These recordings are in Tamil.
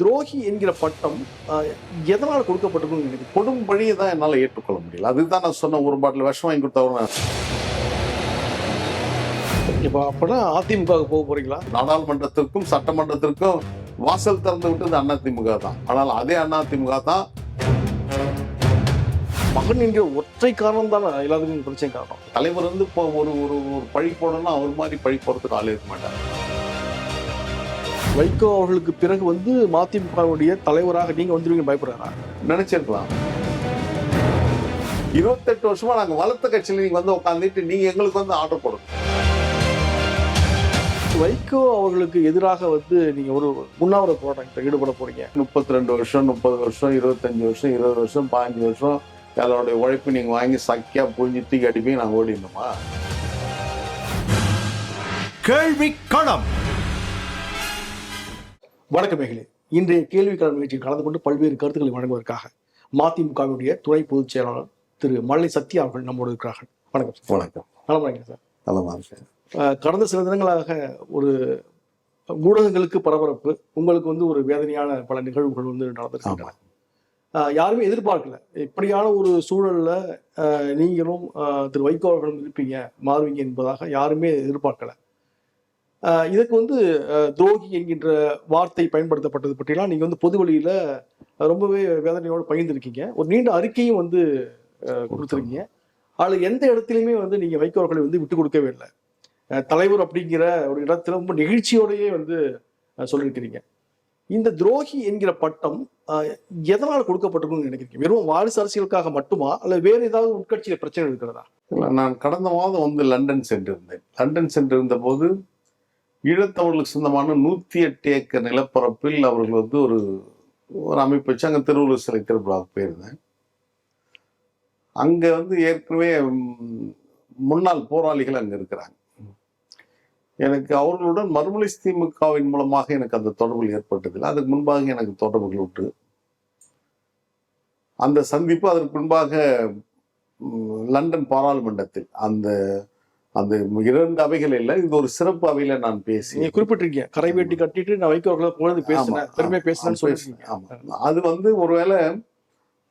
துரோகி என்கிற பட்டம் எதனால் கொடுக்கப்பட்டிருக்கும் எனக்கு கொடும் பழியை தான் என்னால் ஏற்றுக்கொள்ள முடியல. அதுதான் நான் சொன்ன ஒரு பாட்டில் விஷம் வாங்கி கொடுத்தவங்க இப்போ அப்பனா அதிமுக போக போறீங்களா? நாடாளுமன்றத்திற்கும் சட்டமன்றத்திற்கும் வாசல் திறந்து விட்டது அதிமுக தான். ஆனால் அதே அதிமுக தான் மகன் என்கிற ஒற்றை காரணம் தான். எல்லாத்துக்கும் பிரச்சனை காரணம். தலைவர் வந்து இப்போ ஒரு ஒரு ஒரு பழி போடணும்னா அவர் மாதிரி பழி போடுறதுக்கு ஆள் இருக்க மாட்டார். வைகோ அவர்களுக்கு பிறகு வந்து மதிமுகவுடைய தலைவராக நீங்க வந்துருவீங்க பயப்படுறாரா? நினைச்சிருக்கலாம். இருபத்தெட்டு வருஷமா நாங்க வளர்த்த கட்சியில நீங்க வந்து உட்காந்துட்டு நீங்க எங்களுக்கு வந்து ஆர்டர் போடணும். வைகோ அவர்களுக்கு எதிராக வந்து நீங்க ஒரு உண்ணாவிர போராட்டத்தில் ஈடுபட போறீங்க. முப்பத்தி ரெண்டு வருஷம் முப்பது வருஷம் இருபத்தஞ்சு வருஷம் இருபது வருஷம் பதினஞ்சு வருஷம் அதோடைய உழைப்பு நீங்க வாங்கி சக்கியா புழிஞ்சு தூக்கி அடிப்பீங்க நாங்கள் ஓடிடணுமா? கேள்வி களம் வணக்கம் மேகலே இன்றைய கேள்விக்கான நிகழ்ச்சியில் கலந்து கொண்டு பல்வேறு கருத்துக்களை வழங்குவதற்காக மதிமுகவுடைய துணை பொதுச் செயலாளர் திரு மல்லை சத்யா அவர்கள் நம்மோடு இருக்கிறார்கள். வணக்கம் சார். வணக்கம். இருக்கீங்க சார். அஹ் கடந்த சில தினங்களாக ஒரு ஊடகங்களுக்கு பரபரப்பு உங்களுக்கு வந்து ஒரு வேதனையான பல நிகழ்வுகள் வந்து நடந்திருக்கின்றன. யாருமே எதிர்பார்க்கல. இப்படியான ஒரு சூழல்ல நீங்களும் திரு வைகோ அவர்களும் இருப்பீங்க மாறுவீங்க என்பதாக யாருமே எதிர்பார்க்கல. இதுக்கு வந்து துரோகி என்கின்ற வார்த்தை பயன்படுத்தப்பட்டது பற்றிலாம் நீங்கள் வந்து பொது வழியில் ரொம்பவே வேதனையோடு பகிர்ந்துருக்கீங்க. ஒரு நீண்ட அறிக்கையும் வந்து கொடுத்துருக்கீங்க. அதில் எந்த இடத்துலையுமே வந்து நீங்கள் வைக்கோர்களை வந்து விட்டு கொடுக்கவே இல்லை. தலைவர் அப்படிங்கிற ஒரு இடத்துல ரொம்ப நெகிழ்ச்சியோடையே வந்து சொல்லியிருக்கிறீங்க. இந்த துரோகி என்கிற பட்டம் எதனால் கொடுக்கப்பட்டிருக்கும்னு நினைக்கிறீங்க? வெறும் வாரிசு அரசியலுக்காக மட்டுமா? அல்ல வேறு ஏதாவது உட்கட்சியில் பிரச்சனை இருக்கிறதா? நான் கடந்த மாதம் வந்து லண்டன் சென்றிருந்தேன். லண்டன் சென்றிருந்த போது ஈழத்தமிழர்களுக்கு சொந்தமான நூற்றி எட்டு ஏக்கர் நிலப்பரப்பில் அவர்கள் வந்து ஒரு ஒரு அமைப்பு வச்சு அங்கே திருவள்ளுவர் சிலை திருவிழாவுக்கு போயிருந்தேன். அங்கே வந்து ஏற்கனவே முன்னாள் போராளிகள் அங்கே இருக்கிறாங்க. எனக்கு அவர்களுடன் மறுமலை திமுகவின் மூலமாக எனக்கு அந்த தொடர்புகள் ஏற்பட்டதில்லை. அதுக்கு முன்பாக எனக்கு தொடர்புகள் உண்டு. அந்த சந்திப்பு அதற்கு முன்பாக லண்டன் பாராளுமன்றத்தில் அந்த அந்த இரண்டு அவைகள் இல்லை இது ஒரு சிறப்பு அவையில நான் பேசி நீங்க குறிப்பிட்டிருக்கீங்க. கரை வேட்டி கட்டிட்டு நான் வைகோ அவர்களை புகழ்ந்து பேசினேன் பெருமையா பேசினேன்னு ஆமா. அது வந்து ஒருவேளை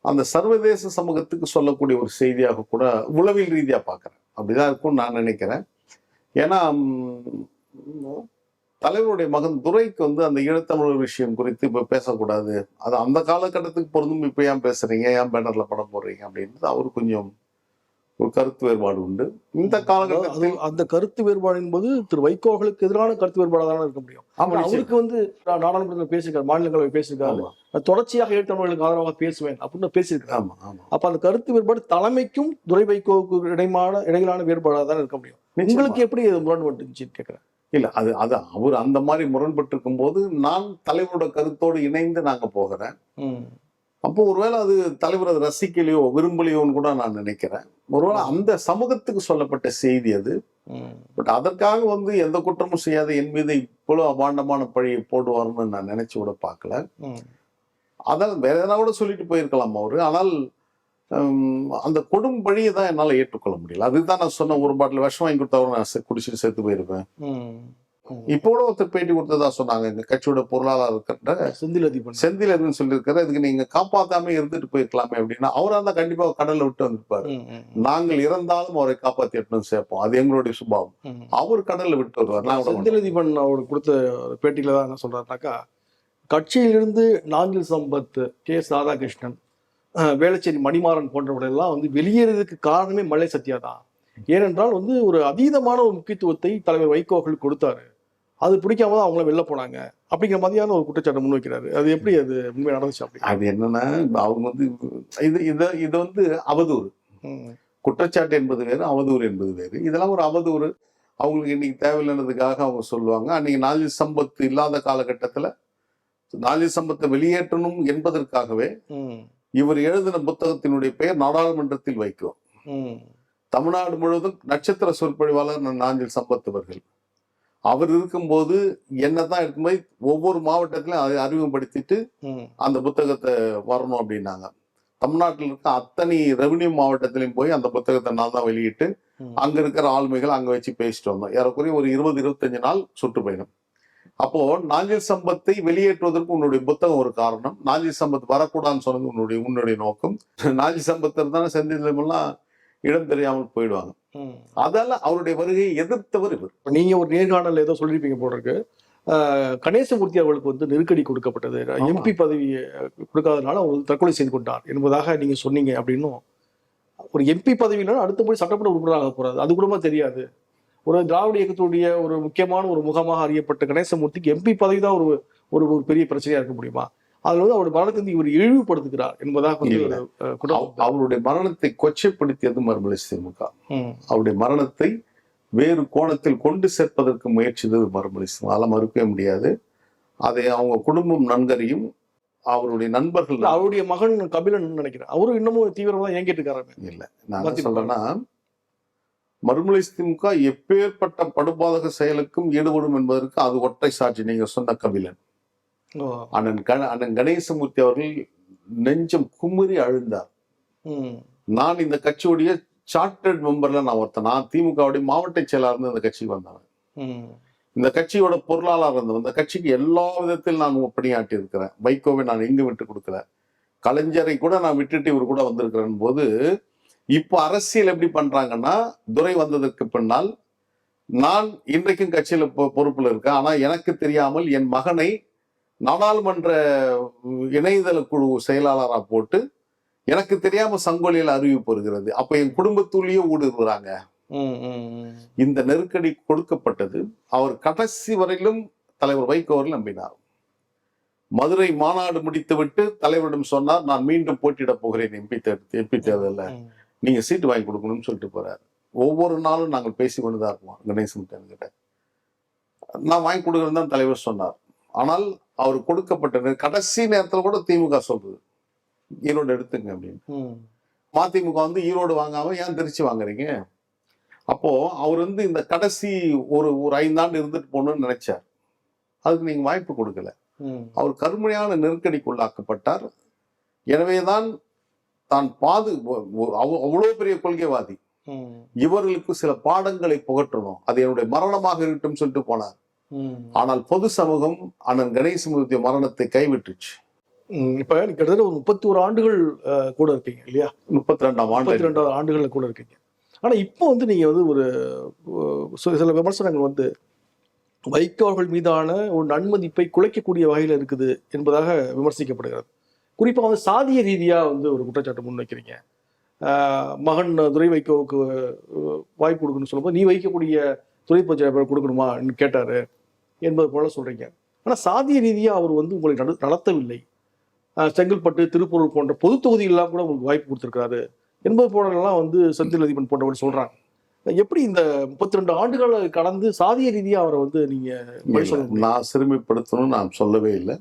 அந்த சர்வதேச சமூகத்துக்கு சொல்லக்கூடிய ஒரு செய்தியாக கூட உளவியல் ரீதியா பார்க்கறேன் அப்படிதான் இருக்கும்னு நான் நினைக்கிறேன். ஏன்னா தலைவருடைய மகன் துரைக்கு வந்து அந்த ஈழத்தமிழர் விஷயம் குறித்து இப்ப பேசக்கூடாது. அது அந்த காலகட்டத்துக்கு பொருந்தும். இப்ப ஏன் பேசுறீங்க? ஏன் பேனர்ல படம் போடுறீங்க? அப்படின்றது அவரு கொஞ்சம் ஒரு கருத்து வேறுபாடு உண்டு. இந்த காலகட்டத்தில் அந்த கருத்து வேறுபாடு என்பது திரு வைகோ அவர்களுக்கு எதிரான கருத்து வேறுபாடாக தானே இருக்க முடியும். ஆமா. அவருக்கு வந்து நாடாளுமன்றத்தில் பேசியிருக்காரு மாநிலங்களவை பேசியிருக்காரு. தொடர்ச்சியாக ஏழ்த்தமிழர்களுக்கு ஆதரவாக பேசுவேன் அப்படின்னு பேசியிருக்காரு. ஆமா ஆமா. அப்ப அந்த கருத்து வேறுபாடு தலைமைக்கும் துரை வைகோவுக்கு இடைமான இடையிலான வேறுபாடாக தான் இருக்க முடியும். உங்களுக்கு எப்படி இது முரண்பட்டுச்சுன்னு கேட்கிறேன் இல்ல அது அது அவர் அந்த மாதிரி முரண்பட்டு இருக்கும்போது நான் தலைவரோட கருத்தோடு இணைந்து நாங்க போகிறேன். அப்போ ஒருவேளை அது தலைவர் அது ரசிக்கலையோ விரும்பலையோன்னு கூட நான் நினைக்கிறேன். ஒருவேளை அந்த சமூகத்துக்கு சொல்லப்பட்ட செய்தி அது. பட் அதற்காக வந்து எந்த குற்றமும் செய்யாத என் மீது இவ்வளவு அபாண்டமான பழியை போடுவார்னு நான் நினைச்சு கூட பார்க்கல. அதான் வேற எதனா கூட சொல்லிட்டு போயிருக்கலாம் அவரு. ஆனால் அந்த கொடும் பழியை தான் என்னால ஏற்றுக்கொள்ள முடியல. அதுதான் நான் சொன்ன ஒரு பாட்டில் விஷம் வாங்கி கொடுத்தவரை நான் குடிச்சிட்டு செத்து போயிருப்பேன். இப்போ கூட ஒருத்தர் பேட்டி கொடுத்ததா சொன்னாங்க. எங்க கட்சியோட பொருளாளர் இருக்கின்ற செந்தில் அதிபன் செந்தில் எதுன்னு சொல்லியிருக்காரு. இதுக்கு நீங்க காப்பாத்தாம இருந்துட்டு போயிருக்கலாமே அப்படின்னா அவரா இருந்தா கண்டிப்பா கடல்ல விட்டு வந்திருப்பாரு. நாங்கள் இறந்தாலும் அவரை காப்பாத்தி எடுத்து சேர்ப்போம். அது எங்களுடைய சுபாவம். அவர் கடல்ல விட்டு வருவார். நான். செந்தில் அதிபன் அவருக்கு கொடுத்த பேட்டியில தான் என்ன சொல்றாருனாக்கா கட்சியிலிருந்து நாஞ்சில் சம்பத் கே. எஸ் ராதாகிருஷ்ணன் வேளச்சேரி மணிமாறன் போன்றவர்களெல்லாம் வந்து வெளியேறதுக்கு காரணமே மலை சத்யா தான். ஏனென்றால் வந்து ஒரு அதீதமான ஒரு முக்கியத்துவத்தை தலைவர் வைகோ அவர்கள் கொடுத்தாரு. அது பிடிக்காம தான் அவங்கள வெளில போனாங்க. அப்படிங்கிற மாதிரியான ஒரு குற்றச்சாட்டை முன்வைக்கிறாரு. அது எப்படி அது உண்மை நடந்துச்சு அப்படி அது என்னன்னா அவங்க வந்து இது இத இது வந்து அவதூறு. குற்றச்சாட்டு என்பது வேறு அவதூறு என்பது வேறு. இதெல்லாம் ஒரு அவதூறு. அவங்களுக்கு இன்னைக்கு தேவையில்லைன்றதுக்காக அவங்க சொல்லுவாங்க. அன்னைக்கு நாலு சம்பத்து இல்லாத காலகட்டத்துல நாலு சம்பத்தை வெளியேற்றணும் என்பதற்காகவே. இவர் எழுதின புத்தகத்தினுடைய பெயர் நாடாளுமன்றத்தில் வைக்கும் ம். தமிழ்நாடு முழுவதும் நட்சத்திர சொற்பொழிவாளர் நாஞ்சில் சம்பத் அவர்கள் அவர் இருக்கும்போது என்னதான் இருக்கும்போது ஒவ்வொரு மாவட்டத்திலும் அதை அறிமுகப்படுத்திட்டு. அந்த புத்தகத்தை வரணும் அப்படின்னாங்க. தமிழ்நாட்டில் இருக்க அத்தனை ரெவன்யூ மாவட்டத்திலையும் போய் அந்த புத்தகத்தை நான் தான் வெளியிட்டு. அங்க இருக்கிற ஆளுமைகள் அங்க வச்சு பேசிட்டு வந்தோம். ஏறக்குறைய ஒரு இருபது இருபத்தஞ்சு நாள் சுற்றுப்பயணம் அப்போ நாஞ்சில் சம்பத்தை வெளியேற்றுவதற்கு உன்னுடைய புத்தகம் ஒரு காரணம். நாஞ்சில் சம்பத் வரக்கூடாதுன்னு சொன்னது உன்னுடைய உன்னுடைய நோக்கம். நாஞ்சில் சம்பத் இருந்தாலும் செந்திலமெல்லாம் இடம் தெரியாமல் போயிடுவாங்க. அதால அவருடைய வருகையை எதிர்த்தவர் இவர். நீங்க ஒரு நேர்காணல் ஏதோ சொல்லியிருப்பீங்க போல இருக்கு. கணேசமூர்த்தி அவர்களுக்கு வந்து நெருக்கடி கொடுக்கப்பட்டது. எம்பி பதவி கொடுக்காதனால அவர் தற்கொலை செய்து கொண்டார் என்பதாக நீங்க சொன்னீங்க அப்படின்னும் ஒரு எம்பி பதவியில அடுத்த போய் சட்டமன்ற உறுப்பினராக போறாரு. அது கூடமா தெரியாது. ஒரு திராவிட இயக்கத்துடைய ஒரு முக்கியமான ஒரு முகமாக அறியப்பட்ட கணேசமூர்த்திக்கு எம்பி பதவி தான் ஒரு ஒரு பெரிய பிரச்சனையா இருக்க முடியுமா? அதுல வந்து அவருடைய மரணத்தை வந்து இவர் இழிவுபடுத்துகிறார் என்பதாக வந்து அவருடைய மரணத்தை கொச்சைப்படுத்தியது மறுமலை திமுக அவருடைய மரணத்தை வேறு கோணத்தில் கொண்டு சேர்ப்பதற்கு முயற்சித்தது மறுமலை திமுக அதெல்லாம் மறுக்கவே முடியாது. அதை அவங்க குடும்பம் நன்கறியும் அவருடைய நண்பர்கள் அவருடைய மகன் கபிலன் நினைக்கிறேன். அவரும் இன்னமும் தீவிரமா தான் இயங்கிட்டு இருக்காரு. இல்ல நான். சொல்றேன்னா மறுமலை திமுக எப்பேற்பட்ட படுபாதக செயலுக்கும் ஈடுபடும் என்பதற்கு அது ஒற்றை சாட்சி. நீங்க சொன்ன கபிலன். அண்ணன் கண அண்ணன் கணேசமூர்த்தி அவர்கள் நெஞ்சம் குமுறி அழுந்தார். நான் இந்த கட்சியுடைய சார்ட்டர்ட் மெம்பர்ல நான் ஒருத்தன். நான் திமுகவுடைய மாவட்ட செயலாளர் இருந்து இந்த கட்சிக்கு வந்தவன். இந்த கட்சியோட பொருளாளர் இருந்தவன். இந்த கட்சிக்கு எல்லா விதத்தில் நான் பணியாற்றி இருக்கிறேன். வைகோவை நான் எங்க விட்டு கொடுக்கல. கலைஞரை கூட நான் விட்டுட்டு இவர் கூட வந்திருக்கிறேன் போது இப்போ அரசியல் எப்படி பண்றாங்கன்னா துரை வந்ததற்கு பின்னால் நான் இன்றைக்கும் கட்சியில பொறுப்புல இருக்கேன். ஆனா எனக்கு தெரியாமல் என் மகனை நாடாளுமன்ற இணையதள குழு செயலாளரா போட்டு எனக்கு தெரியாம சங்கொலியில் அறிவிப்பு வருகிறது. அப்ப என் குடும்பத்துள்ளேயே ம். இந்த நெருக்கடி கொடுக்கப்பட்டது அவர் கடைசி வரையிலும் தலைவர் வைகோ அவர்கள் நம்பினார். மதுரை மாநாடு முடித்துவிட்டு தலைவரிடம் சொன்னார் நான் மீண்டும் போட்டியிடப் போகிறேன் எம்பி தேர்தல் எம்பி தேர்தலில். நீங்க சீட்டு வாங்கி கொடுக்கணும்னு சொல்லிட்டு போறாரு. ஒவ்வொரு நாளும் நாங்கள் பேசி கொண்டுதான் இருப்போம் கணேசன் கிட்ட. நான் வாங்கி கொடுக்குறேன்னு தான் தலைவர் சொன்னார். ஆனால் அவர் கொடுக்கப்பட்ட கடைசி நேரத்துல கூட திமுக சொல்றது ஈரோடு எடுத்துங்க அப்படின்னு. மதிமுக வந்து ஈரோடு வாங்காம ஏன் திருச்சி வாங்குறீங்க அப்போ அவர் வந்து இந்த கடைசி ஒரு ஒரு ஐந்தாண்டு இருந்துட்டு போகணும்னு நினைச்சார் அதுக்கு நீங்க வாய்ப்பு கொடுக்கல. அவர் கடுமையான நெருக்கடிக்குள்ளாக்கப்பட்டார் எனவேதான் தான் பாது அவ- அவ்வளவு பெரிய கொள்கைவாதி. இவர்களுக்கு சில பாடங்களை புகற்றணும் அது என்னுடைய மரணமாக இருக்கட்டும் சொல்லிட்டு போனார். ஆனால் பொது சமூகம் அண்ணன் கணேசமூர்த்தி மரணத்தை கைவிட்டுச்சு. இப்ப கிட்டத்தட்ட ஒரு முப்பத்தி ஒரு ஆண்டுகள் கூட இருக்கீங்க இல்லையா? முப்பத்தி ரெண்டாம் முப்பத்தி ஆண்டு. ரெண்டாவது ஆண்டுகள்ல கூட இருக்கீங்க. ஆனா இப்போ வந்து நீங்க வந்து ஒரு சில- விமர்சனங்கள் வந்து வைகோ அவர்கள் மீதான ஒரு நன்மதிப்பை குலைக்கக்கூடிய வகையில் இருக்குது என்பதாக விமர்சிக்கப்படுகிறது. குறிப்பா வந்து சாதிய ரீதியா வந்து ஒரு குற்றச்சாட்டு முன்வைக்கிறீங்க மகன் துரை வைகோவுக்கு வாய்ப்பு கொடுக்கணும்னு சொல்லும்போது நீ வைக்கக்கூடிய துறை பஞ்சாயத்து கொடுக்கணுமான்னு கேட்டாரு. என்பது போல சொல்றீங்க. ஆனா சாதிய ரீதியா அவர் வந்து உங்களை நடு- நடத்தவில்லை. செங்கல்பட்டு திருப்பூர் போன்ற பொது தொகுதிகளெல்லாம் கூட உங்களுக்கு வாய்ப்பு கொடுத்திருக்காரு என்பது போலலாம் வந்து செந்தில் அதிபன் போன்றவர் சொல்றாங்க. எப்படி இந்த முப்பத்தி ரெண்டு ஆண்டுகளை கடந்து சாதிய ரீதியா அவரை வந்து நீங்க பழி சொல்ல முடியும்? நான் சிறுமிப்படுத்தணும்னு நான் சொல்லவே இல்லை.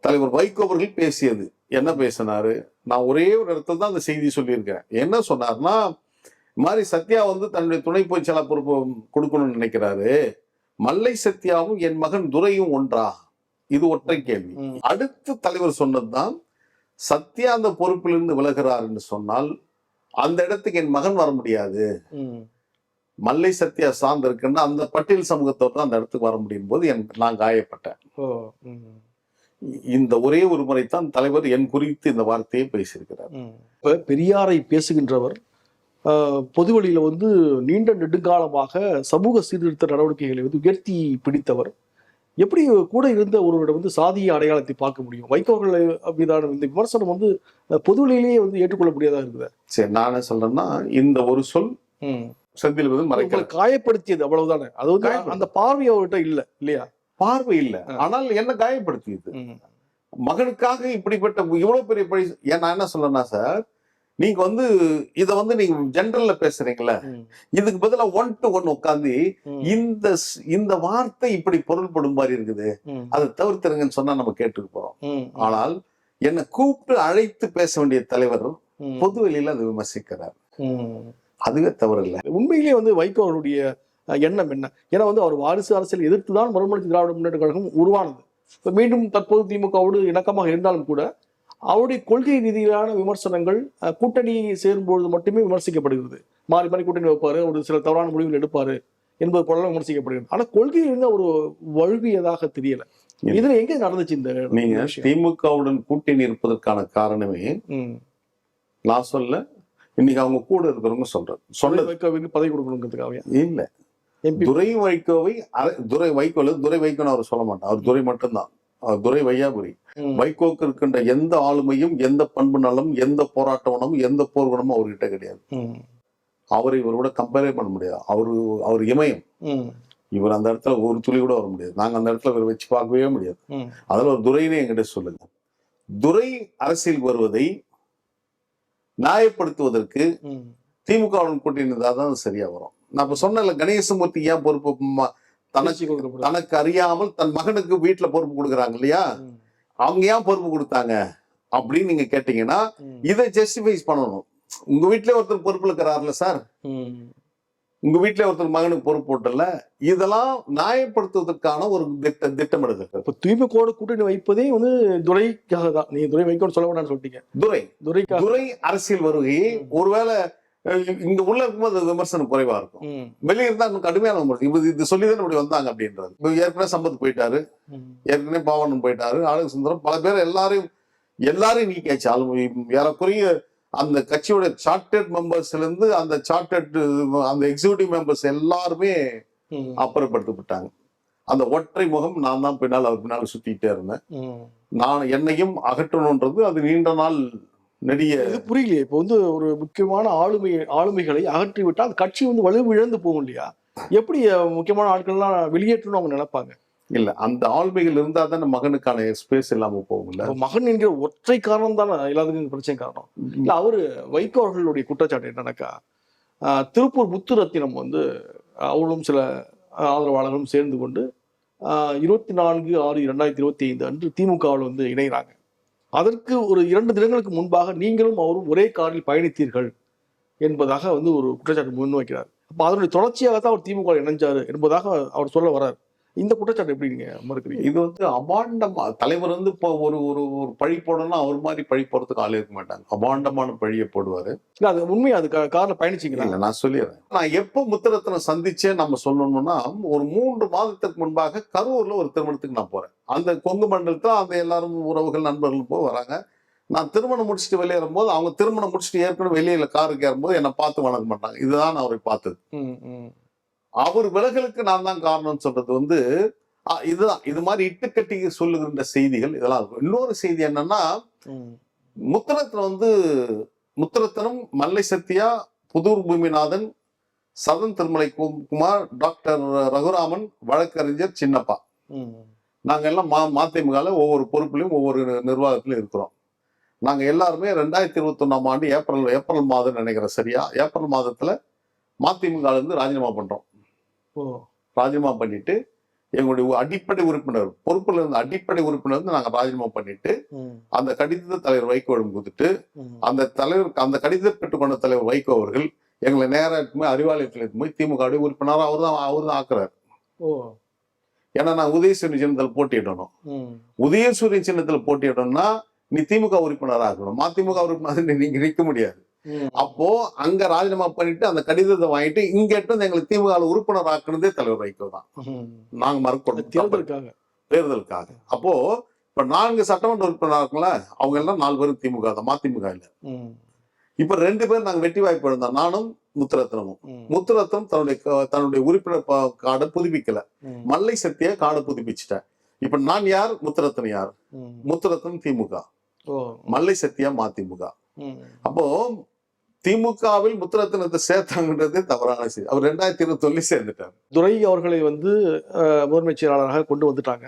தலைவர் வைகோ அவர்கள் பேசியது. என்ன பேசினாரு? நான் ஒரே ஒரு இடத்துல தான் அந்த செய்தி சொல்லியிருக்கேன். என்ன சொன்னார்னா மாதிரி சத்யா வந்து தன்னுடைய துணை பொதுச் செயலாளர் பொறுப்பு கொடுக்கணும்னு நினைக்கிறாரு. மல்லை சத்யாவும் என் மகன் துரையும் ஒன்றா? இது ஒற்றை கேள்வி. அடுத்து தலைவர் சொன்னதுதான் சத்யா அந்த பொறுப்பிலிருந்து விலகிறார் என்று சொன்னால் அந்த இடத்துக்கு என் மகன் வர முடியாது. மல்லை சத்யா சார்ந்து இருக்குன்னா அந்த பட்டியல் சமூகத்தோட தான் அந்த இடத்துக்கு வர முடியும் போது என் நான் காயப்பட்டேன். இந்த ஒரே ஒரு முறைத்தான் தலைவர் என் குறித்து இந்த வார்த்தையை பேசியிருக்கிறார். இப்ப பெரியாரை பேசுகின்றவர் பொது வழியில வந்து நீண்ட நெடுங்காலமாக சமூக சீர்திருத்த நடவடிக்கைகளை வந்து உயர்த்தி பிடித்தவர். எப்படி கூட இருந்த ஒருவரிடம் வந்து சாதிய அடையாளத்தை பார்க்க முடியும்? வைகோர்கள் மீதான இந்த விமர்சனம் வந்து அஹ், பொது வழியிலேயே வந்து ஏற்றுக்கொள்ள முடியாதா இருக்குது சரி நான் என்ன சொல்றேன்னா இந்த ஒரு சொல் செந்தில் வந்து மறைக்கல காயப்படுத்தியது அவ்வளவுதானே? அது வந்து அந்த பார்வை அவர்கிட்ட இல்ல இல்லையா? பார்வை இல்ல. ஆனால் என்ன காயப்படுத்தியது? மகனுக்காக இப்படிப்பட்ட இவ்வளவு பெரிய பழி நான் என்ன சொல்றேன்னா சார் நீங்க வந்து இத வந்து நீங்க ஜென்ரல்ல பேசுறீங்களே இதுக்கு பதிலா ஒன் டு ஒன் உட்காந்து இந்த இந்த வார்த்தை இப்படி பொருள்படும் மாதிரி இருக்குது. அதை தவிர்த்துருங்கன்னு சொன்னா நம்ம கேட்டுக்க போறோம். ஆனால் என்னை கூப்பிட்டு அழைத்து பேச வேண்டிய தலைவர் பொது வெளியில அதை விமர்சிக்கிறார். அதுவே தவறு இல்ல. உண்மையிலேயே வந்து வைகோ அவருடைய எண்ணம் என்ன? ஏன்னா வந்து அவர் வாரிசு அரசியல் எதிர்த்து தான் மறுமலர்ச்சி திராவிட முன்னேற்ற கழகம் உருவானது. மீண்டும் தற்போது திமுகவோடு இணக்கமாக இருந்தாலும் கூட அவருடைய கொள்கை ரீதியிலான விமர்சனங்கள் அஹ், கூட்டணி சேரும்பொழுது மட்டுமே விமர்சிக்கப்படுகிறது. மாறி மாறி கூட்டணி வைப்பாரு ஒரு சில தவறான முடிவுகள் எடுப்பாரு என்பது போல விமர்சிக்கப்படுகிறது. ஆனா கொள்கை வந்து ஒரு வழுவியதாக தெரியல. இதுல எங்க நடந்துச்சு இந்த நீங்க? திமுகவுடன் கூட்டணி இருப்பதற்கான காரணமே. நான் சொல்ல இன்னைக்கு அவங்க கூட இருக்கிறவங்க சொல்றது சொன்னது வைகோவுக்கு பதவி கொடுக்கணுங்கிறதுக்காக இல்ல. எம்பி துரை வைகோவை துரை வைகோல துரை வைகோன்னு அவர் சொல்ல மாட்டார். அவர் துரை மட்டும்தான். அவர் துரை வையாபுரி. வைகோக்கு இருக்கின்ற எந்த ஆளுமையும் எந்த பண்பு நலம் எந்த போராட்ட குணமும் எந்த போர் குணமும் அவர்கிட்ட கிடையாது. அவரை இவரோட கம்பேரே பண்ண முடியாது அவரு அவர் இமயம். இவர் அந்த இடத்துல ஒரு துளி கூட வர முடியாது நாங்க அந்த இடத்துல இவரை வச்சு பார்க்கவே முடியாது. அதுல ஒரு துரைனே என்கிட்ட சொல்லுங்க துரை அரசியல் வருவதை நியாயப்படுத்துவதற்கு. திமுகவுடன் கூட்டணி இருந்தால் தான் சரியா வரும் நான் இப்ப சொன்னல கணேசமூர்த்தி ஏன் பொறுப்பு தனக்கு அறியாமல் தன் மகனுக்கு வீட்டுல பொறுப்பு கொடுக்குறாங்க இல்லையா. அவங்க ஏன் பொறுப்பு கொடுத்தாங்க? அப்படின்னு நீங்க கேட்டீங்கன்னா. இதை ஜஸ்டிஃபைஸ் பண்ணணும். உங்க வீட்லயே ஒருத்தர் பொறுப்பு இருக்கிறாருல சார். உங்க வீட்லயே ஒருத்தர் மகனுக்கு பொறுப்பு போட்டல இதெல்லாம் நியாயப்படுத்துவதற்கான ஒரு திட்ட திட்டமிடுதல். இப்ப திமுக கூட்டணி வைப்பதே வந்து துரைக்காக தான். நீங்க துரை வைக்கோன்னு சொல்ல வேண்டாம்னு சொல்லிட்டீங்க. துரை. துரைக்காக. துரை அரசியல் வருகையை ஒருவேளை இங்க உள்ள இருக்கும்போது விமர்சனம் குறைவா இருக்கும். வெளியே இருந்தா இன்னும் கடுமையான விமர்சனம். இது இது சொல்லிதான் இப்படி வந்தாங்க அப்படின்றது. இப்ப ஏற்கனவே சம்பத் போயிட்டாரு. ஏற்கனவே பாவனன் போயிட்டாரு. ஆளுக சுந்தரம். பல பேர் எல்லாரையும் எல்லாரையும் நீக்கியாச்சு. ஆளு ஏறக்குறைய அந்த கட்சியோட சார்ட்டர்ட் மெம்பர்ஸ்ல இருந்து அந்த சார்ட்டர்ட் அந்த எக்ஸிகியூட்டிவ் மெம்பர்ஸ் எல்லாருமே. அப்புறப்படுத்தப்பட்டாங்க. அந்த ஒற்றை முகம் நான் தான் பின்னால் அவர் பின்னால் சுத்திட்டே இருந்தேன். நான் என்னையும் அகற்றணுன்றது அது நீண்ட நாள் நெடிய இது புரியலையே. இப்போ வந்து ஒரு முக்கியமான ஆளுமை ஆளுமைகளை அகற்றி விட்டா அந்த கட்சி வந்து வலு இழந்து போகும் இல்லையா? எப்படி முக்கியமான ஆட்கள்லாம் வெளியேற்றணும் அவங்க நினைப்பாங்க? இல்ல அந்த ஆளுமைகள் இருந்தா தானே மகனுக்கான ஸ்பேஸ் இல்லாம போகும்ல மகன் என்கிற ஒற்றை காரணம் தான் எல்லாத்துக்கும் பிரச்சனை காரணம். இல்ல அவரு வைகோ அவர்களுடைய குற்றச்சாட்டு என்னன்னாக்கா திருப்பூர் முத்துரத்தினம் வந்து அவளும் சில ஆதரவாளர்களும் சேர்ந்து கொண்டு இருபத்தி நான்கு ஆறு இரண்டாயிரத்தி இருபத்தி ஐந்து அன்று திமுகவில் வந்து இணைகிறாங்க. அதற்கு ஒரு இரண்டு தினங்களுக்கு முன்பாக நீங்களும் அவரும் ஒரே காரில் பயணித்தீர்கள் என்பதாக வந்து ஒரு குற்றச்சாட்டு முன்வைக்கிறார். அப்போ அதனுடைய தொடர்ச்சியாக தான் அவர் திமுக இணைஞ்சார் என்பதாக அவர் சொல்ல வர்றார். இந்த குற்றச்சாட்டு எப்படி நீங்க மறுக்கிறீங்க? இது வந்து அபாண்டமா தலைவர் வந்து இப்போ ஒரு ஒரு ஒரு பழி போடணும்னா அவர் மாதிரி பழி போடுறதுக்கு ஆள் இருக்க மாட்டாங்க. அபாண்டமான பழியை போடுவாரு. இல்ல அது உண்மையா? அது கார்ல பயணிச்சீங்களா? இல்ல நான் சொல்லிடுறேன். நான் எப்போ முத்தரத்தனை சந்திச்சேன் நம்ம சொல்லணும்னா ஒரு மூன்று மாதத்துக்கு முன்பாக கரூர்ல ஒரு திருமணத்துக்கு நான் போறேன். அந்த கொங்கு மண்டலத்துல அந்த எல்லாரும் உறவுகள் நண்பர்கள் போய் வராங்க. நான் திருமணம் முடிச்சுட்டு வெளியேறும் போது அவங்க திருமணம் முடிச்சுட்டு ஏற்கனவே வெளியில காருக்கு ஏறும்போது என்னை பார்த்து வணங்க மாட்டாங்க. இதுதான் நான் அவரை பார்த்தது. அவர் விலகலுக்கு நான் தான் காரணம்னு சொல்றது வந்து இதுதான். இது மாதிரி இட்டுக்கட்டி சொல்லுகின்ற செய்திகள் இதெல்லாம் இருக்கும். இன்னொரு செய்தி என்னன்னா ம். முத்தரத்னம் வந்து முத்தரத்னம் மல்லை சத்யா புதூர் பூமிநாதன் சதன் திருமலை குமார் டாக்டர் ரகுராமன் வழக்கறிஞர் சின்னப்பா. நாங்க எல்லாம் மா மதிமுகல ஒவ்வொரு பொறுப்புலையும் ஒவ்வொரு நிர்வாகத்திலும் இருக்கிறோம். நாங்க எல்லாருமே ரெண்டாயிரத்தி இருபத்தி ஒன்னாம் ஆண்டு ஏப்ரல் ஏப்ரல் மாதம் நினைக்கிறேன் சரியா? ஏப்ரல் மாதத்துல மதிமுகல இருந்து ராஜினாமா பண்றோம். ராஜினாமா பண்ணிட்டு எங்களுடைய அடிப்படை உறுப்பினர் பொறுப்புல இருந்த அடிப்படை உறுப்பினர் வந்து நாங்க ராஜினாமா பண்ணிட்டு. அந்த கடிதத்தை தலைவர் வைகோவிடம் கொடுத்துட்டு. அந்த தலைவர் அந்த கடிதத்தை பெற்றுக்கொண்ட தலைவர் வைகோ அவர்கள் எங்களை நேரா எடுத்துட்டு போய் அறிவாலயத்தில் எடுத்துட்டு போய் திமுக உறுப்பினராக அவர் தான் அவர் தான் ஆக்குறாரு ஏன்னா நான் உதயசூரியன் சின்னத்தில் போட்டியிடணும். உதயசூரியன் சின்னத்தில் போட்டியிடணும்னா நீ திமுக உறுப்பினராக இருக்கணும் மதிமுக உறுப்பினர் நீங்க நிற்க முடியாது. அப்போ அங்க ராஜினாமா பண்ணிட்டு அந்த கடிதத்தை வாங்கிட்டு இங்க எங்களை திமுக உறுப்பினர் ஆக்குனதே தலைவர் வைகோ தான். நாங்க அது மறுக்கணும் தேர்தலுக்காக. தேர்தலுக்காக. அப்போ இப்ப நான்கு சட்டமன்ற உறுப்பினர் இருக்குல்ல அவங்க எல்லாம் நாலு பேரும் திமுக தான் மதிமுக இல்ல. இப்ப ரெண்டு பேரும் நாங்க வெற்றி வாய்ப்பு இருந்தோம் நானும் முத்துரத்னமும். முத்துரத்னம் தன்னுடைய தன்னுடைய உறுப்பினர் கார்டை புதுப்பிக்கல. மல்லை சத்திய கார்டை புதுப்பிச்சிட்டேன். இப்ப நான் யார் முத்துரத்னம் யார். முத்துரத்னம் திமுக. மல்லை சத்தியா மதிமுக. அப்போ திமுகவில் முத்துரத்னத்தை சேர்த்தாங்கன்றதே தவறான செய்தி அவர் ரெண்டாயிரத்தி இருபத்தி ஒண்ணு சேர்ந்துட்டார். துரை அவர்களை வந்து அஹ், முதன்மைச் செயலாளராக கொண்டு வந்துட்டாங்க.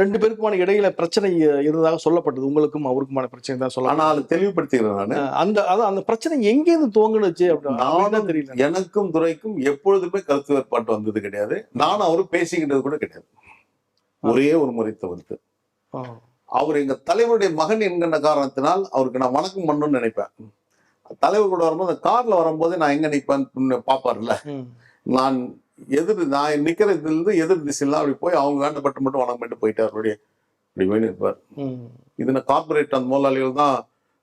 ரெண்டு பேருக்குமான இடையில பிரச்சனை இருந்ததாக சொல்லப்பட்டது. உங்களுக்கும் அவருக்குமான பிரச்சனை தான் ஆனா சொல்லலாம் அது தெளிவுபடுத்திக்கிறேன் நானு. அந்த அதான் அந்த பிரச்சனை எங்கேருந்து துவங்குனுச்சு அப்படின்னு தெரியல. எனக்கும் துரைக்கும் எப்பொழுதுமே கருத்து வேறுபாட்டு வந்தது கிடையாது. நானும் அவரும் பேசிக்கிட்டது கூட கிடையாது. ஒரே ஒரு முறை தவிர்த்து. அவர் எங்க தலைவருடைய மகன் என்கின்ற காரணத்தினால் அவருக்கு நான் வணக்கம் பண்ணணும்னு நினைப்பேன். தலைவர் கூட வரும்போது அந்த கார்ல வரும்போது நான் எங்க நிற்பேன்னு பாப்பார்ல. நான் எதிர் நான் நிக்கிறதுல இருந்து எதிர் திசையில அப்படி போய் அவங்க வேண்டப்பட்டு மட்டும் வணக்கம் பண்ணிட்டு போயிட்டார். அப்படியே அப்படி போய் நிற்பார் ம். இது நான் கார்பரேட் அந்த முதலாளிகள் தான்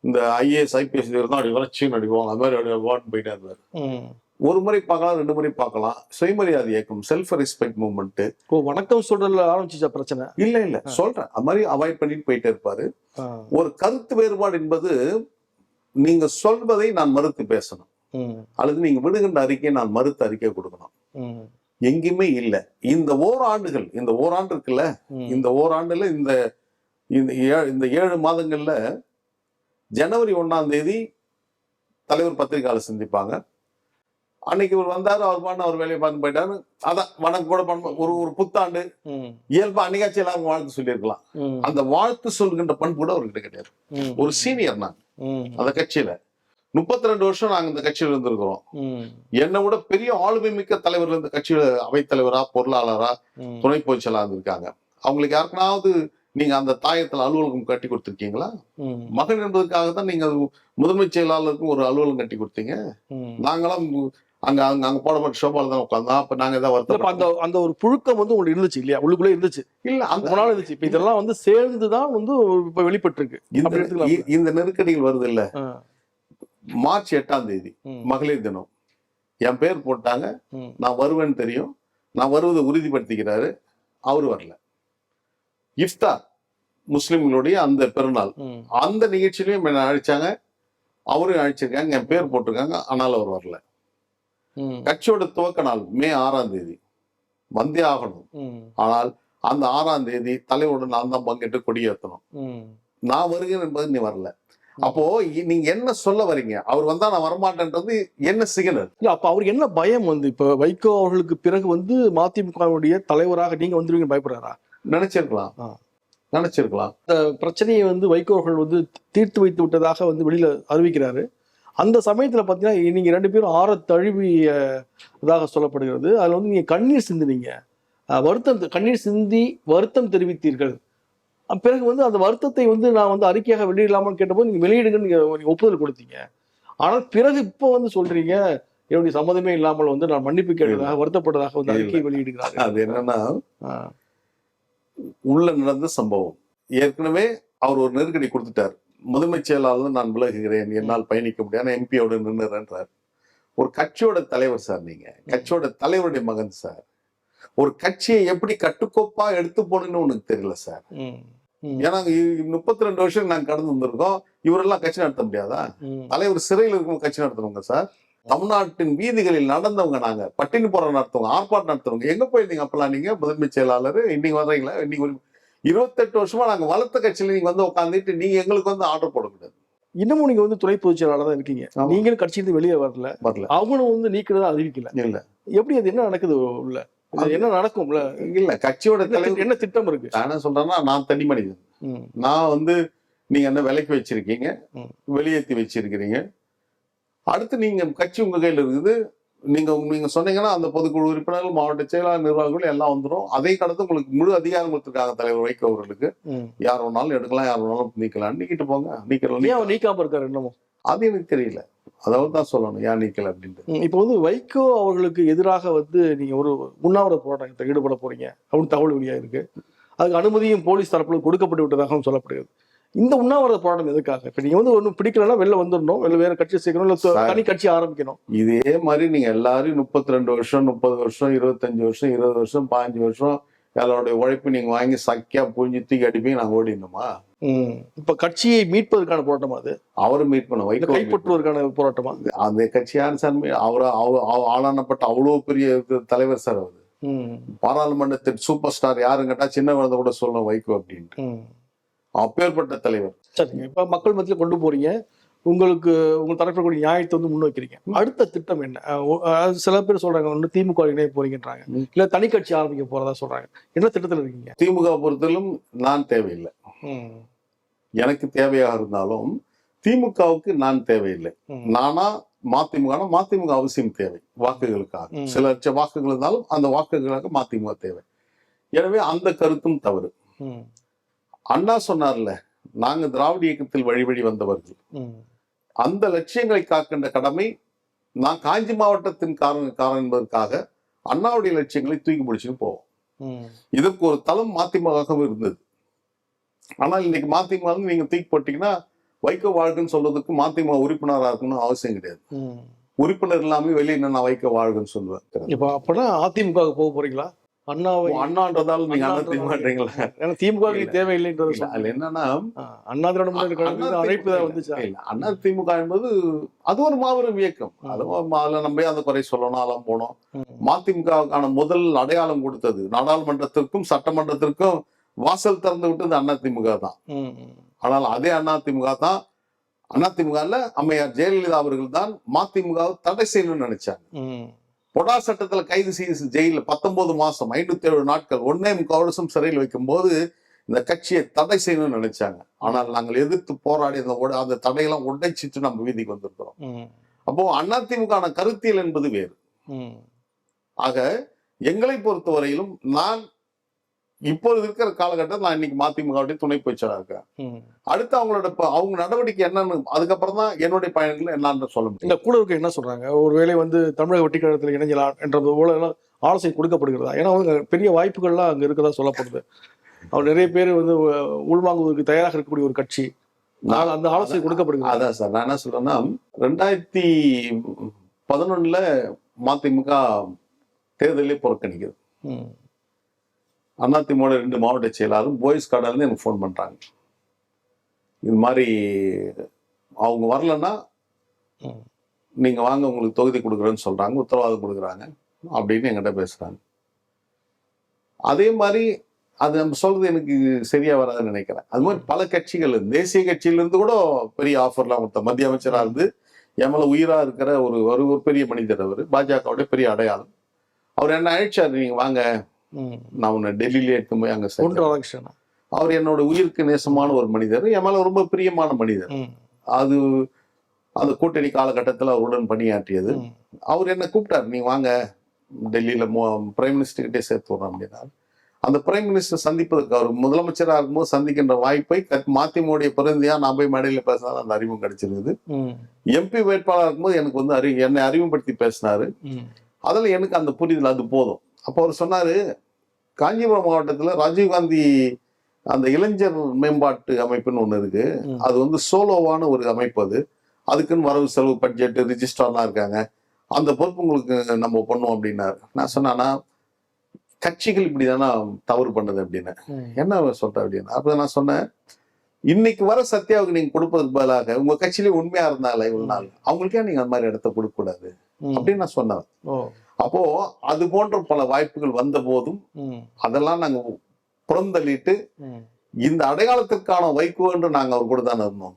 இந்த ஐஏஎஸ் ஐபிஎஸ் தான் அப்படி வளர்ச்சி நடிப்போம் அது மாதிரி அப்படி போயிட்டே இருந்தார். ஒரு முறை பார்க்கலாம் ரெண்டு முறை பார்க்கலாம். சுயமரியாதை இயக்கம் செல்ஃப் ரெஸ்பெக்ட் மூவ்மெண்ட் வணக்கம் சொல்றதுல ஆரம்பிச்சிச்சா பிரச்சனை? இல்ல இல்ல சொல்றேன். அது மாதிரி அவாய்ட் பண்ணிட்டு போயிட்டே இருப்பாரு. ஒரு கருத்து வேறுபாடு என்பது நீங்க சொல்வதை நான் மறுத்து பேசணும். அல்லது நீங்க விடுகின்ற அறிக்கையை நான் மறுத்து அறிக்கை கொடுக்கணும். எங்கேயுமே இல்ல. இந்த ஓராண்டுகள் இந்த ஓராண்டு இருக்குல்ல. இந்த ஓராண்டுல இந்த இந்த ஏழு மாதங்கள்ல ஜனவரி ஒண்ணாம் தேதி தலைவர் பத்திரிகையாளர் சந்திப்பாங்க. அன்னைக்கு இவர் வந்தாரு அவர் பண்ண அவர் வேலையை பார்த்து போயிட்டாரு. அதான் வணக்கம் கூட பண்ண ஒரு ஒரு புத்தாண்டு. இயல்பா அன்னைக்காச்சும் எல்லாரும் வாழ்த்து சொல்லியிருக்கலாம். அந்த வாழ்த்து சொல்கின்ற பண்பு கூட அவர்கிட்ட கிடையாது. ஒரு சீனியர் நான். அந்த கட்சியில. முப்பத்தி ரெண்டு வருஷம் நாங்க இந்த கட்சியில இருந்திருக்கிறோம். என்னை விட பெரிய ஆளுமை மிக்க தலைவர்கள் இந்த கட்சியில அவைத்தலைவரா பொருளாளரா. துணை பொதுச்செயலாளர் இருந்திருக்காங்க. அவங்களுக்கு யாருக்குனாவது நீங்க அந்த தாயத்தில் அலுவலகம் கட்டி கொடுத்துருக்கீங்களா? மகன் என்பதற்காக தான் நீங்க முதன்மை செயலாளருக்கும் ஒரு அலுவலகம் கட்டி கொடுத்தீங்க. நாங்களாம் அங்க அங்க அங்க போடப்பட்ட ஷோபால தான் உட்காந்தோம் அப்ப நாங்க ஏதாவது இப்ப அந்த வருத்தம் அந்த ஒரு புழுக்கம் வந்து உங்களுக்கு இருந்துச்சு இல்லையா? உள்ளுக்குள்ளே இருந்துச்சு. இல்ல அந்த நாள் இருந்துச்சு. இப்ப இதெல்லாம் வந்து சேர்ந்து தான் வந்து இப்ப வெளிப்பட்டு இருக்கு இந்த நெருக்கடிகள் வருது இல்ல மார்ச் எட்டாம் தேதி மகளிர் தினம். என் பேர் போட்டாங்க. நான் வருவேன்னு தெரியும். நான் வருவதை உறுதிப்படுத்திக்கிறாரு. அவரு வரல. இஃப்தார் முஸ்லிம்களுடைய அந்த பெருநாள். அந்த நிகழ்ச்சியிலையும் என்ன அழைச்சாங்க. அவரையும் அழைச்சிருக்காங்க. என் பேர் போட்டிருக்காங்க. ஆனால் அவர் வரல. கட்சியோட துவக்க நாள் மே ஆறாம் தேதி. வந்தே ஆகணும். ஆனால் அந்த ஆறாம் தேதி தலைவரோட நான் தான் பங்கிட்டு கொடியேற்றணும். நான் வருகிறேன் என்பது நீ வரல. அப்போ நீங்க என்ன சொல்ல வரீங்க? அவர் வந்தா நான் வரமாட்டேன்றது என்ன சிக்னல்? இல்ல அப்ப அவருக்கு என்ன பயம் வந்து? இப்ப வைகோ அவர்களுக்கு பிறகு வந்து மதிமுகவுடைய தலைவராக நீங்க வந்துருவீங்க பயப்படுறாரா? நினைச்சிருக்கலாம். நினைச்சிருக்கலாம். பிரச்சனையை வந்து வைகோ அவர்கள் வந்து தீர்த்து வைத்து விட்டதாக வந்து வெளியில அறிவிக்கிறாரு. அந்த சமயத்துல பாத்தீங்கன்னா நீங்க ரெண்டு பேரும் ஆற தழுவியதாக சொல்லப்படுகிறது. அதுல வந்து நீங்க கண்ணீர் சிந்தினீங்க. வருத்தம் கண்ணீர் சிந்தி வருத்தம் தெரிவித்தீர்கள். பிறகு வந்து அந்த வருத்தத்தை வந்து நான் வந்து அறிக்கையாக வெளியிடலாமான்னு கேட்டபோது நீங்க வெளியிடுங்கன்னு நீங்க நீங்க ஒப்புதல் கொடுத்தீங்க. ஆனால் பிறகு இப்போ வந்து சொல்றீங்க என்னுடைய சம்மதமே இல்லாமல் வந்து நான் மன்னிப்பு கேட்டதாக வருத்தப்பட்டதாக வந்து. அறிக்கை வெளியிடுகிறார்கள். அது என்னன்னா உள்ள நடந்த சம்பவம். ஏற்கனவே அவர் ஒரு நெருக்கடி கொடுத்துட்டார். முதன்மை செயலாளர் நான் விலகுகிறேன் என்னால் பயணிக்க முடியாது எம்பியோட நின்னுறேன்றார். ஒரு கட்சியோட தலைவர் சார் நீங்க. கட்சியோட தலைவருடைய மகன் சார். ஒரு கட்சியை எப்படி கட்டுக்கோப்பா எடுத்து போகணும்னு உனக்கு தெரியல சார்? ஏன்னா முப்பத்தி ரெண்டு வருஷம் நாங்க கடந்து வந்திருக்கோம். இவரெல்லாம் கட்சி நடத்த முடியாதா? தலைவர் சிறையில் இருக்கும் கட்சி நடத்துறவங்க சார். தமிழ்நாட்டின் வீதிகளில் நடந்தவங்க நாங்க. பட்டினி போராட்டம் நடத்துவங்க ஆர்ப்பாட்டம் நடத்துவங்க எங்க போயிருந்தீங்க அப்பெல்லாம் நீங்க? முதன்மை செயலாளர் இன்னைக்கு வர்றீங்களா? இன்னைக்கு இருபத்தெட்டு வருஷமா நாங்க வளர்த்த கட்சியில நீங்க வந்து உட்காந்துட்டு நீங்க எங்களுக்கு வந்து ஆர்டர் போடக்கூடாது. இன்னமும் நீங்க வந்து துணை பொதுச் செயலாளர் தான் இருக்கீங்க. நீங்களும் கட்சியிலிருந்து வெளியே வரல. வரல. அவங்களும் வந்து நீக்கிறதா அறிவிக்கல. இல்ல. எப்படி அது என்ன நடக்குது உள்ள? என்ன நடக்கும்ல? இல்ல கட்சியோட என்ன தலைவர் என்ன திட்டம் இருக்கு? நான் சொல்றேன்னா நான் தனி மனிதன் நான் வந்து நீங்க என்ன விலைக்கு வச்சிருக்கீங்க. வெளியேற்றி வச்சிருக்கிறீங்க. அடுத்து நீங்க கட்சி உங்க கையில இருக்குது. நீங்க நீங்க சொன்னீங்கன்னா அந்த பொதுக்குழு உறுப்பினர்கள் மாவட்ட செயலாளர் நிர்வாகிகள் எல்லாம் வந்துரும். அதை கடந்து உங்களுக்கு முழு அதிகாரம் கொடுத்துருக்காங்க தலைவர் வைகோ அவர்களுக்கு. யார் வேணாலும் எடுக்கலாம் யார் வேணாலும் நீக்கலாம். நீக்கிட்டு போங்க. நீக்கலாம் நீக்காம இருக்காரு இன்னமும் அது எனக்கு தெரியல. அதாவது தான் சொல்லணும். ஏன் நீக்கல அப்படின்ட்டு. இப்போ வந்து வைகோ அவர்களுக்கு எதிராக வந்து நீங்க ஒரு உண்ணாவிரத போராட்டத்தில் ஈடுபட போறீங்க. அப்படின்னு தகவல் வெளியா இருக்கு அதுக்கு அனுமதியும் போலீஸ் தரப்புல கொடுக்கப்பட்டு விட்டதாகவும் சொல்லப்படுகிறது. இந்த உண்ணாவிரத போராட்டம் எதுக்காக? இப்ப நீங்க வந்து ஒன்றும் பிடிக்கலன்னா வெளில வந்துடணும் வெளில வேற கட்சி சேர்க்கணும். இல்ல. தனி கட்சி ஆரம்பிக்கணும். இதே மாதிரி நீங்க எல்லாரையும் முப்பத்தி ரெண்டு வருஷம் முப்பது வருஷம் இருபத்தஞ்சு வருஷம் இருபது வருஷம் பாஞ்சு வருஷம் எல்லாருடைய உழைப்பு நீங்க வாங்கி சக்கியா புழிஞ்சு தூக்கி அடிப்பீங்க நாங்க ஓடிடணுமா. இப்ப கட்சியை மீட்பதற்கான போராட்டமா அது? அவரை மீட் பண்ண வைகோ கைப்பற்றுவதற்கான போராட்டமா? அந்த கட்சியான சார் அவர் ஆளானப்பட்ட அவ்வளவு பெரிய தலைவர் சார் அவர். பாராளுமன்றத்தின் சூப்பர் ஸ்டார் யாருன்னு கேட்டா சின்ன குழந்தை கூட சொல்லணும் வைகோ அப்படின்ட்டு. அப்பேற்பட்ட தலைவர். சரிங்க. இப்ப மக்கள் மத்தியில கொண்டு போறீங்க. உங்களுக்கு உங்க தரப்பில் கூடிய நியாயத்தை வந்து முன்வைக்கிறீங்க அடுத்த திட்டம் என்ன? சில பேர் சொல்றாங்க ஒன்று திமுக இணைய போறீங்கன்றாங்க. இல்ல தனி கட்சி ஆரம்பிக்க போறதா சொல்றாங்க. என்ன திட்டத்துல இருக்கீங்க? திமுக பொறுத்தலும் நான் தேவையில்லை. எனக்கு தேவையாக இருந்தாலும் திமுகவுக்கு நான் தேவையில்லை. நானா மதிமுக மதிமுக அவசியம் தேவை. வாக்குகளுக்காக. சில லட்சம் வாக்குகள் இருந்தாலும் அந்த வாக்குகளுக்காக மதிமுக தேவை. எனவே அந்த கருத்தும் தவறு. அண்ணா சொன்னார்ல நாங்க திராவிட இயக்கத்தில் வழி வழி வந்தவர்கள் அந்த லட்சியங்களை காக்கின்ற கடமை நான் காஞ்சி மாவட்டத்தின் காரண காரணம் என்பதற்காக அண்ணாவுடைய லட்சியங்களை தூக்கி பிடிச்சிட்டு போவோம். இதற்கு ஒரு தளம் மதிமுகவும் இருந்தது. ஆனால் இன்னைக்கு மதிமுக நீங்க தூக்கி போட்டீங்கன்னா வைகோ வாழ்க்கைன்னு சொல்றதுக்கு மதிமுக உறுப்பினராக இருக்கணும்னு அவசியம் கிடையாது. உறுப்பினர் இல்லாம வெளியே நான் வைக்க வாழ்கன்னு சொல்லுவேன். இப்ப அப்பனா அதிமுகவுக்கு போக போறீங்களா? அண்ணாவை அண்ணான்றதால நீங்க அண்ணா திமுகன்றீங்களா ஏன்னா திமுக. தேவையில்லைன்றது அதுல என்னன்னா அண்ணா திராவிட முன்னேற்ற கழகத்துக்கு அழைப்பு திமுக. வந்துச்சா? அண்ணா திமுக என்பது அது ஒரு மாபெரும் இயக்கம். அதுவும் அதுல நம்ம அந்த குறை சொல்லணும் அதெல்லாம் போனோம். மதிமுகவுக்கான முதல் அடையாளம் கொடுத்தது நாடாளுமன்றத்திற்கும் சட்டமன்றத்திற்கும் வாசல் திறந்து விட்டது அண்ணா திமுக தான். ஆனால் அதே அண்ணா திமுக தான் அண்ணா திமுகல அம்மையார் ஜெயலலிதா அவர்கள் தான் மதிமுகவை தடை செய்யணும்னு நினைச்சாங்க. பொடா சட்டத்துல கைது செய்து ஜெயில பத்தொன்பது மாசம் ஐநூத்தி ஏழு நாட்கள் ஒன்னே முக்கால் வருஷம் சிறையில் வைக்கும்போது இந்த கட்சியை தடை செய்யணும்னு நினைச்சாங்க ஆனால் நாங்கள் எதிர்த்து போராடி அந்த அந்த தடையெல்லாம் உடைச்சிட்டு நம்ம வீதிக்கு வந்திருக்கிறோம். அப்போ அதிமுக கருத்தியல் என்பது வேறு. ஆக எங்களை பொறுத்தவரையிலும் நான் இப்போது இருக்கிற காலகட்டத்தில் நான் இன்னைக்கு மதிமுகவுடைய துணை பொதுச்செயலாளர் இருக்கேன். அடுத்து அவங்களோட அவங்க நடவடிக்கை என்னன்னு அதுக்கப்புறம் தான் என்னுடைய பயணங்கள் என்னன்னு சொல்ல முடியும். இந்த கூட இருக்க என்ன சொல்றாங்க? ஒருவேளை வந்து தமிழக வெட்டி கழகத்தில் இணைஞ்சலாம் என்ற போல ஆலோசனை கொடுக்கப்படுகிறதா? ஏன்னா வந்து பெரிய வாய்ப்புகள்லாம் அங்க இருக்கதா சொல்லப்படுது. அவர் நிறைய பேர் வந்து உள்வாங்குவதற்கு தயாராக இருக்கக்கூடிய ஒரு கட்சி. நான் அந்த ஆலோசனை கொடுக்கப்படுகிறது. அதான் சார் நான் என்ன சொல்றேன்னா ரெண்டாயிரத்தி பதினொன்னுல மதிமுக தேர்தலே புறக்கணிக்குது. அதிமுக ரெண்டு மாவட்ட செயலாளரும் போய்ஸ் கார்டுல இருந்து எனக்கு ஃபோன் பண்றாங்க இது மாதிரி அவங்க வரலன்னா ம். நீங்க வாங்க உங்களுக்கு தொகுதி கொடுக்குறேன்னு சொல்றாங்க உத்தரவாதம் கொடுக்குறாங்க அப்படின்னு என்கிட்ட பேசுறாங்க அதே மாதிரி அது நம்ம சொல்றது எனக்கு சரியா வராதுன்னு நினைக்கிறேன் அது மாதிரி பல கட்சிகள் தேசிய கட்சியில இருந்து கூட பெரிய ஆஃபர்லாம் கொடுத்த மத்திய அமைச்சரா இருந்து எமல உயிரா இருக்கிற ஒரு ஒரு பெரிய மனிதர் அவர் பாஜகவுடைய பெரிய அடையாளம் அவர் என்ன அழைச்சாரு நீங்க வாங்க. நான் உன்னை டெல்லியிலே எடுத்து போய் அங்க. ராதாகிருஷ்ணன் அவர் என்னோட உயிருக்கு நேசமான ஒரு மனிதர் என் மேல ரொம்ப பிரியமான மனிதர். அது அந்த கூட்டணி காலகட்டத்தில் அவருடன் பணியாற்றியது. அவர் என்ன கூப்பிட்டார் நீ வாங்க டெல்லியில பிரைம் மினிஸ்டர் கிட்டே சேர்த்து விடுறோம் அப்படின்னார் அந்த பிரைம் மினிஸ்டர் சந்திப்பதற்கு அவர் முதலமைச்சராக இருக்கும்போது சந்திக்கின்ற வாய்ப்பை மதிமுகவுடைய பிரதிநிதியா நான் போய் மேடையில் பேசினாலும் அந்த அறிமுகம் கிடைச்சிருக்குது. எம்பி வேட்பாளர் இருக்கும்போது எனக்கு வந்து அறி என்னை அறிமுகப்படுத்தி பேசினாரு. அதில் எனக்கு அந்த புரிதல் அது போதும் அப்போ அவர் சொன்னாரு காஞ்சிபுரம் மாவட்டத்தில் ராஜீவ்காந்தி அந்த இளைஞர் மேம்பாட்டு அமைப்புன்னு ஒன்று இருக்கு. அது வந்து சோலோவான ஒரு அமைப்பு அது. அதுக்குன்னு வரவு செலவு பட்ஜெட் ரிஜிஸ்டர்லாம் இருக்காங்க. அந்த பொறுப்பு உங்களுக்கு நம்ம பண்ணுவோம் அப்படின்னாரு. நான் சொன்னேன்னா கட்சிகள் இப்படிதானா தவறு பண்ணுது அப்படின்னு. என்ன சொல்ற அப்படின்னு? அப்ப நான் சொன்னேன் இன்னைக்கு வர சத்யாவுக்கு நீங்க கொடுப்பதற்கு பதிலாக உங்க கட்சியிலே உண்மையா இருந்தால இவ்வளவு நாள் அவங்களுக்கே நீங்க அந்த மாதிரி இடத்த கொடுக்க கூடாது. அப்படின்னு நான் சொன்னேன் அப்போ அது போன்ற பல வாய்ப்புகள் வந்த போதும். அதெல்லாம் நாங்க புறந்தள்ளிட்டு. இந்த அடையாளத்திற்கான வைகோ என்று நாங்க அவர் கூட தானே இருந்தோம்.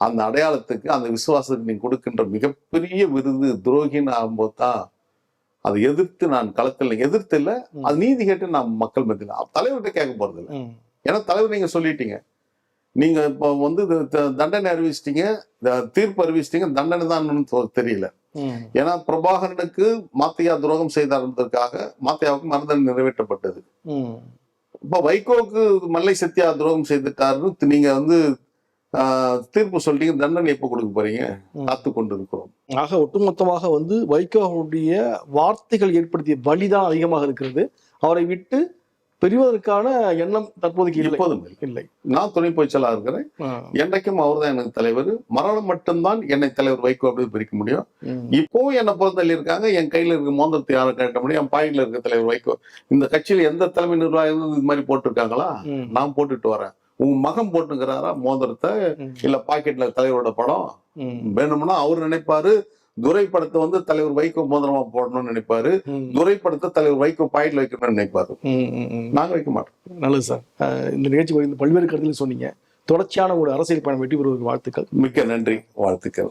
அந்த அடையாளத்துக்கு அந்த விசுவாசத்துக்கு நீங்க கொடுக்கின்ற மிகப்பெரிய விருது துரோகின்னு ஆகும்போது தான் அதை எதிர்த்து நான் களத்தில் எதிர்த்து இல்ல. அது நீதி கேட்டு நான் மக்கள் மத்தியில் தலைவர்கிட்ட கேட்க போறது இல்லை. ஏன்னா தலைவர் நீங்க சொல்லிட்டீங்க நீங்க இப்போ வந்து தண்டனை அறிவிச்சிட்டீங்க தீர்ப்பு அறிவிச்சிட்டீங்க தண்டனை தான் தெரியல. ஏன்னா பிரபாகரனுக்கு மாத்தையா துரோகம் செய்தார் என்பதற்காக மாத்தையாவுக்கு மரணதண்டனை நிறைவேற்றப்பட்டது. இப்போ வைகோவுக்கு மல்லை சத்யா துரோகம் செய்துட்டாருன்னு நீங்க வந்து தீர்ப்பு சொல்லிட்டீங்க தண்டனை எப்போ கொடுக்க போறீங்க. காத்து கொண்டு இருக்கிறோம் ஆக ஒட்டுமொத்தமாக வந்து வைகோவுடைய வார்த்தைகள் ஏற்படுத்திய வலிதான் அதிகமாக இருக்கிறது அவரை விட்டு பிரிவதற்கான எண்ணம் தற்போதைக்கு இல்லை. எப்போதும் இல்லை. நான் துணை பொய்ச்சலா இருக்கிறேன். என்றைக்கும் அவர் தான் எனக்கு தலைவர். மரணம் மட்டும்தான் என்னை தலைவர் வைகோ அப்படி பிரிக்க முடியும். இப்போவும் என்ன பொறுத்தள்ளி இருக்காங்க. என் கையில இருக்க மோந்திரத்தை யாரும் கேட்க முடியும்? என் பாயிண்ட்ல இருக்க தலைவர் வைகோ. இந்த கட்சியில எந்த தலைமை நிர்வாகம் இது மாதிரி போட்டிருக்காங்களா. நான் போட்டுட்டு வரேன். உங்க மகன் போட்டுக்கிறாரா மோதிரத்தை. இல்ல பாக்கெட்ல தலைவரோட படம். வேணும்னா அவர் நினைப்பாரு. துரை படத்தை வந்து தலைவர் வைகோ மோதிரமா போடணும்னு நினைப்பாரு. ம். துரை படத்தை தலைவர் வைகோ பாயிண்ட்ல வைக்கணும்னு நினைப்பாரு. நாங்க வைக்க மாட்டோம். நல்லது சார். இந்த நிகழ்ச்சி பல்வேறு கருத்துக்கள் சொன்னீங்க. தொடர்ச்சியான ஒரு அரசியல் பயணம் வெற்றி பெறுவதற்கு வாழ்த்துக்கள். மிக்க நன்றி. வாழ்த்துக்கள்.